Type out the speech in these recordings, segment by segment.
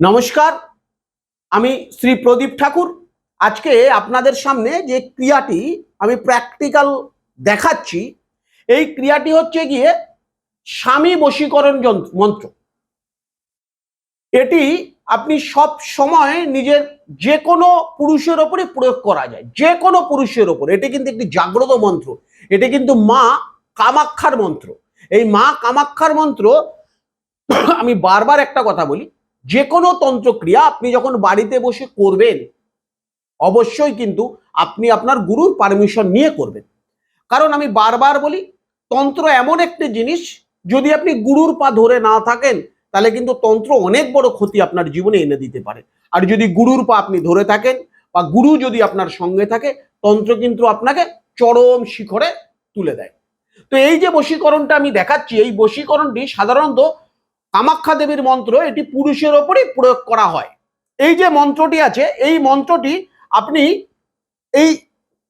নমস্কার, আমি শ্রী প্রদীপ ঠাকুর। আজকে আপনাদের সামনে যে ক্রিয়াটি আমি প্র্যাকটিক্যাল দেখাচ্ছি, এই ক্রিয়াটি হচ্ছে গিয়ে স্বামী বশীকরণ যন্ত্র, মন্ত্র। এটি আপনি সব সময় নিজের যে কোনো পুরুষের ওপরে প্রয়োগ করা যায় যে কোনো পুরুষের ওপর। এটি কিন্তু একটি জাগ্রত মন্ত্র, এটি কিন্তু মা কামাক্ষার মন্ত্র। এই মা কামাক্ষার মন্ত্র, আমি বারবার একটা কথা বলি যে কোনো তন্ত্রক্রিয়া আপনি যখন বাড়িতে বসে করবেন, অবশ্যই কিন্তু আপনি আপনার গুরুর পারমিশন নিয়ে করবেন। কারণ আমি বারবার বলি, তন্ত্র এমন একটি জিনিস, যদি আপনি গুরুর পা ধরে না থাকেন, তাহলে কিন্তু তন্ত্র অনেক বড় ক্ষতি আপনার জীবনে এনে দিতে পারে। আর যদি গুরুর পা আপনি ধরে থাকেন বা গুরু যদি আপনার সঙ্গে থাকে, তন্ত্র কিন্তু আপনাকে চরম শিখরে তুলে দেয়। তো এই যে বশীকরণটা আমি দেখাচ্ছি, এই বশীকরণটি সাধারণত কামাখ্যা দেবীর মন্ত্র এটি পুরুষের ওপরই প্রয়োগ করা হয়। এই যে মন্ত্রটি আছে, এই মন্ত্রটি আপনি এই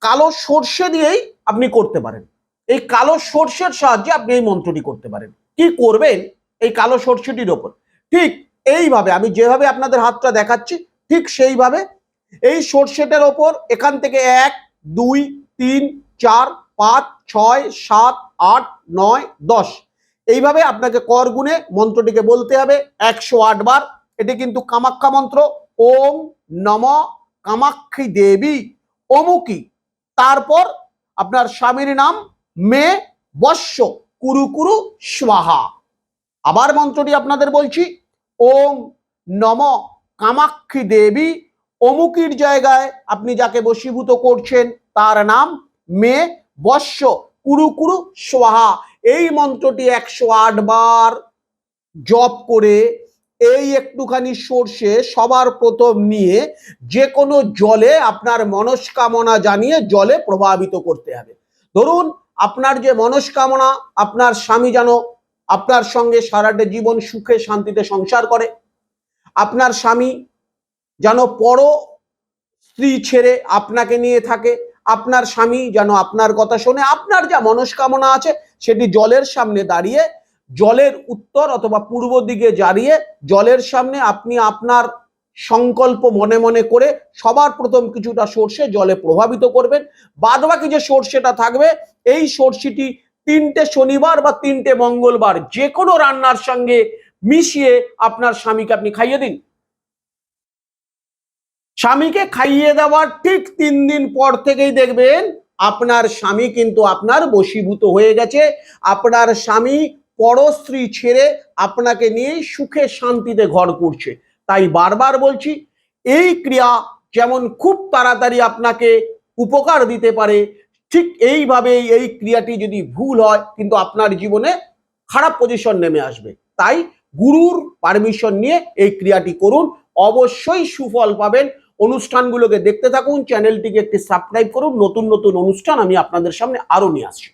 কালো সর্ষে দিয়েই আপনি করতে পারেন। এই কালো সর্ষের সাহায্যে আপনি এই মন্ত্রটি করতে পারেন। কি করবেন? এই কালো সর্ষেটির ওপর। ঠিক এইভাবে আমি যেভাবে আপনাদের হাতটা দেখাচ্ছি, ঠিক সেইভাবে এই সর্ষেটার ওপর এখান থেকে এক, দুই, তিন, চার, পাঁচ, ছয়, সাত, আট, নয়, দশ এইভাবে আপনাকে কর গুণে মন্ত্রটিকে বলতে হবে একশো আট বার। এটি কিন্তু কামাক্ষা মন্ত্র। ওম নম কামাক্ষী দেবী অমুকি। তারপর আপনার স্বামীর নাম মে বৎস কুরু কুরু স্বাহা। আবার মন্ত্রটি আপনাদের বলছি, ওম নম কামাক্ষী দেবী অমুকির জায়গায় আপনি যাকে বশীভূত করছেন, তার নাম মে বৎস কুরু কুরু স্বাহা। এই মন্ত্রটি একশো আট বার জপ করে এই একটুখানি সর্ষে সবার প্রথম নিয়ে যে কোনো জলে আপনার মনস্কামনা জানিয়ে জলে প্রভাবিত করতে হবে। ধরুন আপনার যে মনস্কামনা, আপনার স্বামী যেন আপনার সঙ্গে সারাটা জীবন সুখে শান্তিতে সংসার করে। আপনার স্বামী যেন পর স্ত্রী ছেড়ে আপনাকে নিয়ে থাকে। আপনার স্বামী যেন আপনার কথা শোনে। আপনার যা মনস্কামনা আছে সেটি জলের সামনে দাঁড়িয়ে, জলের উত্তর অথবা পূর্ব দিকে দাঁড়িয়ে জলের সামনে আপনি আপনার সংকল্প মনে মনে করে সবার প্রথম কিছুটা সর্ষে জলে প্রভাবিত করবেন। বাদ বাকি যে সর্ষেটা থাকবে, এই সর্ষেটি তিনটে শনিবার বা তিনটে মঙ্গলবার যে কোনো রান্নার সঙ্গে মিশিয়ে আপনার স্বামীকে আপনি খাইয়ে দিন। স্বামীকে খাইয়ে দেওয়ার ঠিক তিন দিন পর থেকেই দেখবেন আপনার স্বামী কিন্তু আপনার বশীভূত হয়ে গেছে। আপনার স্বামী পরস্ত্রী ছেড়ে আপনাকে নিয়ে সুখে শান্তিতে ঘর করছে। তাই বারবার বলছি, এই ক্রিয়া যেমন খুব তাড়াতাড়ি আপনাকে উপকার দিতে পারে, ঠিক এইভাবে এই ক্রিয়াটি যদি ভুল হয়, কিন্তু আপনার জীবনে খারাপ পজিশন নেমে আসবে। তাই গুরুর পারমিশন নিয়ে এই ক্রিয়াটি করুন। অবশ্যই সুফল পাবেন। অনুষ্ঠানগুলোকে দেখতে থাকুন, চ্যানেলটিকে একটি সাবস্ক্রাইব করুন, নতুন নতুন অনুষ্ঠান আমি আপনাদের সামনে আরও নিয়ে আসছি।